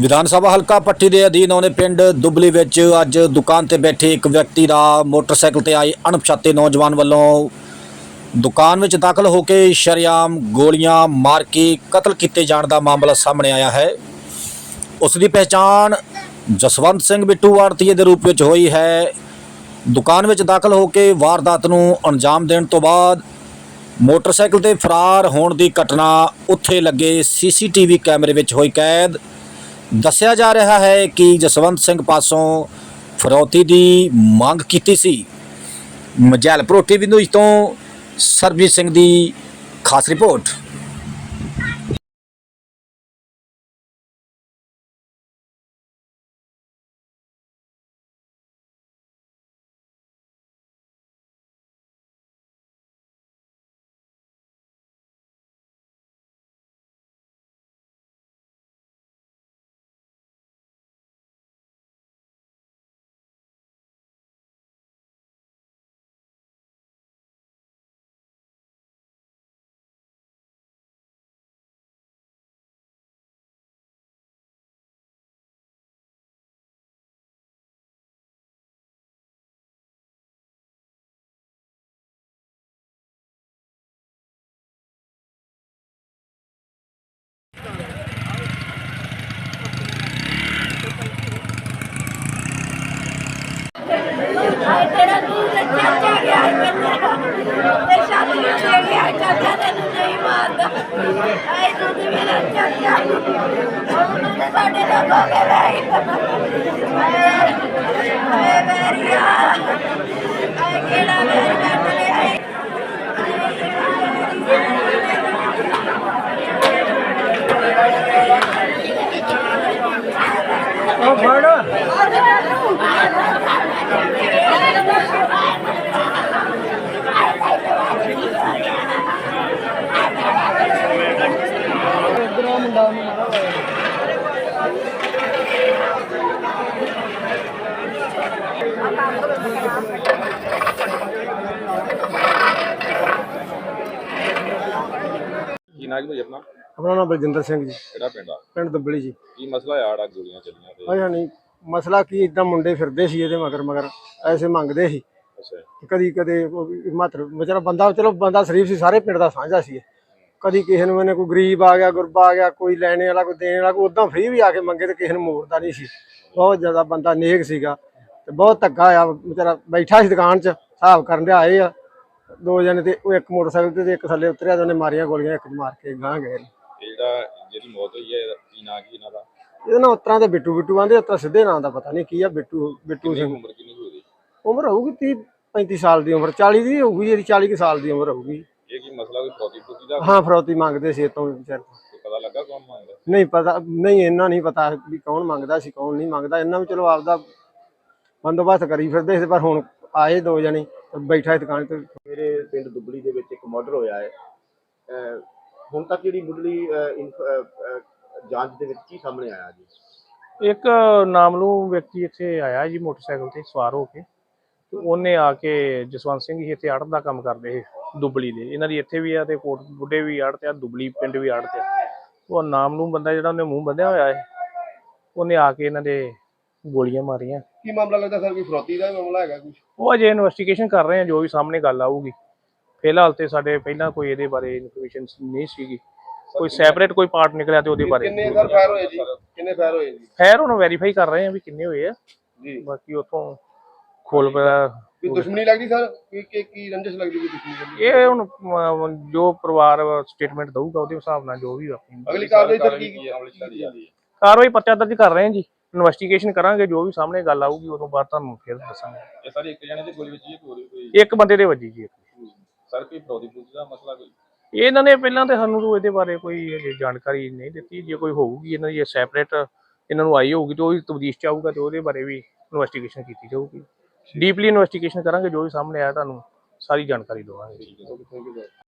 ਵਿਧਾਨ ਸਭਾ ਹਲਕਾ ਪੱਟੀ ਦੇ ਅਧੀਨ ਆਉਂਦੇ ਪਿੰਡ ਦੁਬਲੀ ਵਿੱਚ ਅੱਜ ਦੁਕਾਨ ਤੇ ਬੈਠੇ ਇੱਕ ਵਿਅਕਤੀ ਦਾ ਮੋਟਰਸਾਈਕਲ ਤੇ ਆਏ ਅਣਪਛਾਤੇ ਨੌਜਵਾਨ ਵੱਲੋਂ ਦੁਕਾਨ ਵਿੱਚ ਦਾਖਲ ਹੋ ਕੇ ਸ਼ਰੇਆਮ ਗੋਲੀਆਂ ਮਾਰ ਕੇ ਕਤਲ ਕੀਤੇ ਜਾਣ ਦਾ ਮਾਮਲਾ ਸਾਹਮਣੇ ਆਇਆ ਹੈ। ਉਸ ਦੀ ਪਹਿਚਾਣ ਜਸਵੰਤ ਸਿੰਘ ਬਿੱਟੂ ਆੜਤੀਏ ਦੇ ਰੂਪ ਵਿੱਚ ਹੋਈ ਹੈ। ਦੁਕਾਨ ਵਿੱਚ ਦਾਖਲ ਹੋ ਕੇ ਵਾਰਦਾਤ ਨੂੰ ਅੰਜਾਮ ਦੇਣ ਤੋਂ ਬਾਅਦ ਮੋਟਰਸਾਈਕਲ ਤੇ ਫਰਾਰ ਹੋਣ ਦੀ ਘਟਨਾ ਉੱਥੇ ਲੱਗੇ ਸੀਸੀਟੀਵੀ ਕੈਮਰੇ ਵਿੱਚ ਹੋਈ ਕੈਦ। ਦੱਸਿਆ ਜਾ ਰਿਹਾ ਹੈ ਕਿ ਜਸਵੰਤ ਸਿੰਘ ਪਾਸੋਂ ਫਰੌਤੀ ਦੀ ਮੰਗ ਕੀਤੀ ਸੀ। ਮਜੈਲ ਪ੍ਰੋ ਟੀਵੀ ਤੋਂ ਸਰਬਜੀਤ ਸਿੰਘ ਦੀ ਖਾਸ ਰਿਪੋਰਟ ਆਏ ਤੇਰਾ ਦੂਰ ਦੇ ਚਾਚਾ ਗਿਆ ਹੈ ਕੰਨਿਆ ਤੇ ਸ਼ਾਦੀ ਦੇ ਗਿਆ ਚਾਚਾ ਤੈਨੂੰ ਨਹੀਂ ਮਾਰਦਾ ਆਏ ਤੂੰ ਤੇ ਮੇਰਾ ਚਾਚਾ ਉਹਨਾਂ ਨੇ ਸਾਡੇ ਨਾਲ ਹੋ ਕੇ ਰਹਿ ਆਏ ਆਏ ਮੇਰੀਆ ਆਏ ਕਿਹੜਾ ਮੇਰ ਕੱਟ ਲਿਆ ਏ ਕੀ ਨਾਮ ਜੀ ਆਪਣਾ? ਆਪਣਾ ਨਾਮ ਬਲਜਿੰਦਰ ਸਿੰਘ ਜੀ। ਕਿਹੜਾ ਪਿੰਡ ਆ? ਪਿੰਡ ਦੁੱਬਲੀ ਜੀ। ਕੀ ਮਸਲਾ ਆ ਆੜਾ ਗੋਲੀਆਂ ਚੱਲੀਆਂ ਤੇ? ਆਇਆ ਨਹੀਂ ਮਸਲਾ ਕੀ ਇਦਾਂ ਮੁੰਡੇ ਫਿਰਦੇ ਸੀ ਇਹਦੇ ਮਗਰ ਮਗਰ ਐਸੇ ਮੰਗਦੇ ਸੀ। ਅੱਛਾ। ਕਦੀ ਕਦੇ ਮਾਤਰ ਵਿਚਾਰਾ ਬੰਦਾ ਚਲੋ ਬੰਦਾ ਸ਼ਰੀਫ ਸੀ ਸਾਰੇ ਪਿੰਡ ਦਾ ਸਾਂਝਾ ਸੀ। ਕਦੀ ਕਿਸੇ ਨੂੰ ਇਹਨੇ ਕੋਈ ਗਰੀਬ ਆ ਗਿਆ ਗੁਰਬਾ ਆ ਗਿਆ ਕੋਈ ਲੈਣੇ ਵਾਲਾ ਕੋਈ ਦੇਣ ਵਾਲਾ ਕੋਈ ਉਦਾਂ ਫ੍ਰੀ ਵੀ ਆ ਕੇ ਮੰਗੇ ਤੇ ਕਿਸੇ ਨੂੰ ਮੋੜਦਾ ਨਹੀਂ ਸੀ। ਬਹੁਤ ਜ਼ਿਆਦਾ ਬੰਦਾ ਨੇਕ ਸੀਗਾ। ਤੇ ਬਹੁਤ ਧੱਕਾ ਆ ਵਿਚਾਰਾ ਬੈਠਾ ਸੀ ਦੁਕਾਨ 'ਚ ਹਿਸਾਬ ਕਰਨ ਦੇ ਆਏ ਆ। ਦੋ ਜਣੇ ਤੇ ਉਹ ਇੱਕ ਮੋਟਰਸਾਈਕਲ ਤੇ ਇੱਕ ਥੱਲੇ ਉਤਰਿਆ ਤੇ ਉਹਨੇ ਮਾਰੀਆਂ ਗੋਲੀਆਂ ਇੱਕ ਮਾਰ ਕੇ ਗਾਂ ਗਏ ਨੇ। ਜਿਹੜਾ ਜਿਹੜੀ ਮੌਤ ਹੋਈ ਹੈ ਇਹਦਾ ਕੀ ਨਾਂ ਕੀ ਇਹਨਾਂ ਦਾ? ਇਹਦੇ ਨਾਲ ਉਤਰਾਂ ਤੇ ਬਿੱਟੂ। ਬਿੱਟੂ ਆਂਦੇ ਉਤਰਾਂ ਸਿੱਧੇ ਨਾਂ ਦਾ ਪਤਾ ਨਹੀਂ ਕੀ ਆ ਬਿੱਟੂ ਬਿੱਟੂ ਕਿੰਨੀ ਸਿੰਘ। ਉਮਰ ਕਿੰਨੀ ਕੁ ਹੋਈ ਉਮਰ ਹੋਊਗੀ 30 35 ਸਾਲ ਦੀ ਉਮਰ 40 ਦੀ ਹੋਊਗੀ ਜਿਹੜੀ 40 ਕੁ ਸਾਲ ਦੀ ਉਮਰ ਹੋਊਗੀ। ਇਹ ਕੀ ਮਸਲਾ ਕੋਈ ਫੌਜੀ ਫੂਜੀ ਦਾ? ਹਾਂ ਫਰੌਤੀ ਮੰਗਦੇ ਸੀ ਇਹ ਤੋਂ ਵਿਚਾਰ ਕੋਈ ਪਤਾ ਲੱਗਾ ਕੌਣ ਮੰਗਦਾ? ਨਹੀਂ ਪਤਾ ਨਹੀਂ ਇੰਨਾ ਨਹੀਂ ਪਤਾ ਵੀ ਕੌਣ ਮੰਗਦਾ ਸੀ ਕੌਣ ਨਹੀਂ ਮੰਗਦਾ। ਇਹਨਾਂ ਵੀ ਚਲੋ ਆਪਦਾ ਬੰਦੋਬਸਤ ਕਰੀ ਫਿਰਦੇ ਸੀ ਪਰ ਹੁਣ ਆਏ ਦੋ ਜਣੇ ਤੇ ਬੈਠਾ ਸੀ ਦੁਕਾਨ ਤੇ। ਮੇਰੇ ਪਿੰਡ ਦੁੱਬਲੀ ਦੇ ਵਿੱਚ ਇੱਕ ਮਰਡਰ ਹੋਇਆ ਹੈ। ਅਹ ਹੁਣ ਤੱਕ ਜਿਹੜੀ ਮੁੱਢਲੀ ਅਹ, ਇਨਫ- ਅਹ, ਅਹ, ਜਾਂਚ ਦੇ ਵਿੱਚ ਕੀ ਸਾਹਮਣੇ ਆਇਆ ਜੀ? ਇੱਕ ਨਾਮਲੂ ਵਿਅਕਤੀ ਇੱਥੇ ਆਇਆ ਜੀ ਮੋਟਰਸਾਈਕਲ ਤੇ ਸਵਾਰ ਹੋ ਕੇ। ਤੇ ਉਹਨੇ ਆ ਕੇ ਜਸਵੰਤ ਸਿੰਘ ਜੀ ਇੱਥੇ ਆੜਤ ਦਾ ਕੰਮ ਕਰਦੇ ਸੀ ਦੁਬਲੀ ਦੇ। ਇਹਨਾਂ ਦੀ ਇੱਥੇ ਵੀ ਆ ਤੇ ਕੋਟ ਬੁੱਢੇ ਵੀ ਆੜਤ ਆ ਦੁਬਲੀ ਪਿੰਡ ਵੀ ਆੜਤ ਆ। ਉਹ ਨਾਮਲੂ ਬੰਦਾ ਜਿਹੜਾ ਉਹਨੇ ਮੂੰਹ ਬੰਨਿਆ ਹੋਇਆ ਹੈ ਉਹਨੇ ਆ ਕੇ ਇਹਨਾਂ ਦੇ ਗੋਲੀਆਂ ਮਾਰੀਆਂ। ਕੀ ਮਾਮਲਾ ਲੱਗਦਾ ਸਰ? ਕੋਈ ਫਰੋਤੀ ਦਾ ਮਾਮਲਾ ਹੈਗਾ ਕੁਝ ਉਹ ਅਜੇ ਇਨਵੈਸਟੀਗੇਸ਼ਨ ਕਰ ਰਹੇ ਆ ਜੋ ਵੀ ਸਾਹਮਣੇ ਗੱਲ ਆਊਗੀ। ਫਿਲਹਾਲ ਤੇ ਸਾਡੇ ਪਹਿਲਾਂ ਕੋਈ ਇਹਦੇ ਬਾਰੇ ਇਨਫੋਰਮੇਸ਼ਨ ਨਹੀਂ ਸੀਗੀ। ਕੋਈ ਸੈਪਰੇਟ ਕੋਈ ਪਾਰਟ ਨਿਕਲਿਆ ਤੇ ਉਹਦੇ ਬਾਰੇ। ਕਿੰਨੇ ਸਰ ਫਾਇਰ ਹੋਏ ਜੀ? ਕਿੰਨੇ ਫਾਇਰ ਹੋਏ ਜੀ? ਖੈਰ ਹੁਣ ਵੈਰੀਫਾਈ ਕਰ ਰਹੇ ਆ ਵੀ ਕਿੰਨੇ ਹੋਏ ਆ। ਜੀ। ਬਾਕੀ ਉਥੋਂ ਖੋਲ ਪਿਆ। ਵੀ ਦੁਸ਼ਮਣੀ ਲੱਗਦੀ ਸਰ? ਕੀ ਕੀ ਕੀ ਰੰਜਿਸ਼ ਲੱਗਦੀ ਕੋਈ ਦੁਸ਼ਮਣੀ ਲੱਗਦੀ? ਇਹ ਹੁਣ ਜੋ ਪਰਿਵਾਰ ਸਟੇਟਮੈਂਟ ਦਊਗਾ ਉਹਦੇ ਹਿਸਾਬ ਨਾਲ ਜੋ ਵੀ ਆਪਣੀ ਅਗਲੀ ਕਾਰਵਾਈ ਸਰ ਕੀ ਕਾਰਵਾਈ ਪਰਚਾ ਦਰਜ ਕਰ ਰਹੇ ਹਾਂ ਜੀ। ਇਨਵੈਸਟੀਗੇਸ਼ਨ ਕਰਾਂਗੇ ਜੋ ਵੀ ਸਾਹਮਣੇ ਗੱਲ ਆਊਗੀ ਉਦੋਂ ਬਾਅਦ ਤੁਹਾਨੂੰ ਫਿਰ ਦੱਸਾਂਗੇ। ਇਹ ਸਾਰੇ ਇੱਕ ਜਣੇ ਦੀ ਗੋਲੀ ਵਿੱਚ ਹੀ ਹੋਰ ਵੀ ਕੋਈ ਇੱਕ ਬੰਦੇ ਦੇ ਵੱਜੀ ਜੀ ਸਰ ਕੋਈ ਫੌਜੀ ਫੂਜੀ ਦਾ ਮਸਲਾ ਕੋਈ? ਇਹਨਾਂ ਨੇ ਪਹਿਲਾਂ ਤੇ ਸਾਨੂੰ ਤਾਂ ਇਹਦੇ ਬਾਰੇ ਕੋਈ ਹਜੇ ਜਾਣਕਾਰੀ ਨਹੀਂ ਦਿੱਤੀ ਜੇ ਕੋਈ ਹੋਊਗੀ ਇਹਨਾਂ ਦੀ ਸੈਪਰੇਟ ਇਹਨਾਂ ਨੂੰ ਆਈ ਹੋਊਗੀ ਤੇ ਉਹ ਵੀ ਤਬਦੀਸ਼ ਚ ਆਊਗਾ ਤੇ ਉਹਦੇ ਬਾਰੇ ਵੀ ਇਨਵੈਸਟੀਗੇਸ਼ਨ ਕੀਤੀ ਜਾਊਗੀ। ਡੀਪਲੀ ਇਨਵੈਸਟੀਗੇਸ਼ਨ ਕਰਾਂਗੇ ਜੋ ਵੀ ਸਾਹਮਣੇ ਆਇਆ ਤੁਹਾਨੂੰ ਸਾਰੀ ਜਾਣਕਾਰੀ ਦਵਾਂਗੇ।